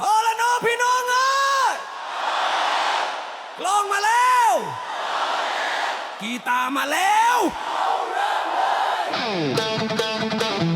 ฮอ้ละน้องพี่น้องเอ้ยกลองมาแล้ว กีตาร์มาแล้วตะ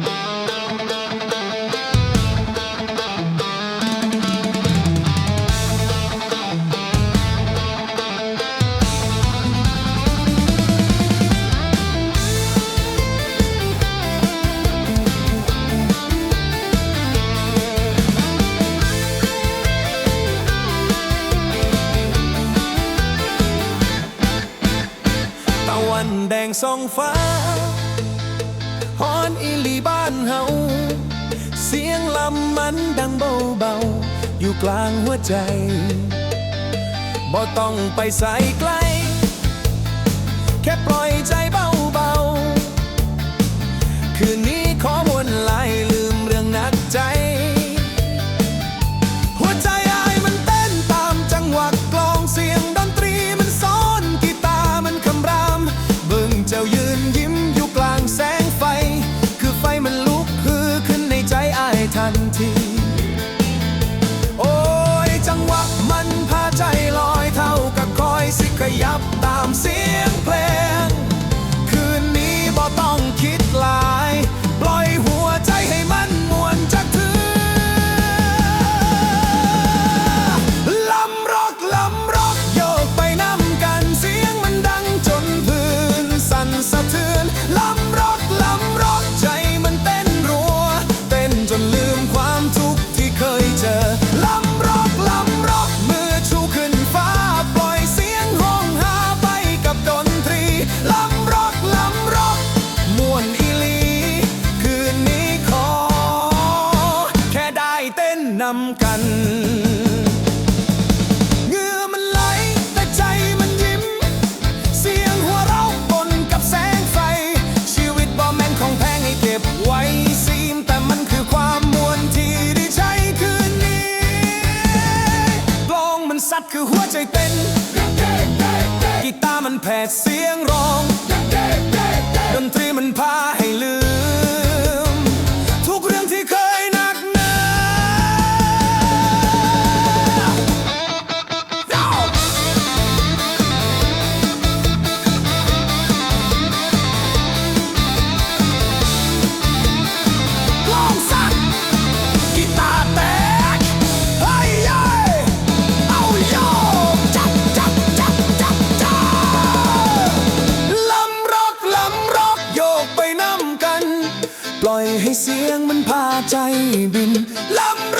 วันแดงส่องฟ้าฮอนอีลีบ้านเฮา เสียงลำมันดังเบาๆ อยู่กลางหัวใจ บ่ต้องไปใส่ไกล แค่ปล่อยใจเบาๆ คืนนี้ำกันเหงื่อมันไหลแต่ใจมันยิ้ม เสียงหัวเราะปนกับแสงไฟ ชีวิตบ่แมนของแพงให้เก็บไว้ซีมแต่มันคือความมวลที่ได้ใช้คืนนี้กลองมันซัดคือหัวใจเต้นกีตาร์มันแผดเสียง ใจบินลำร็อกลำ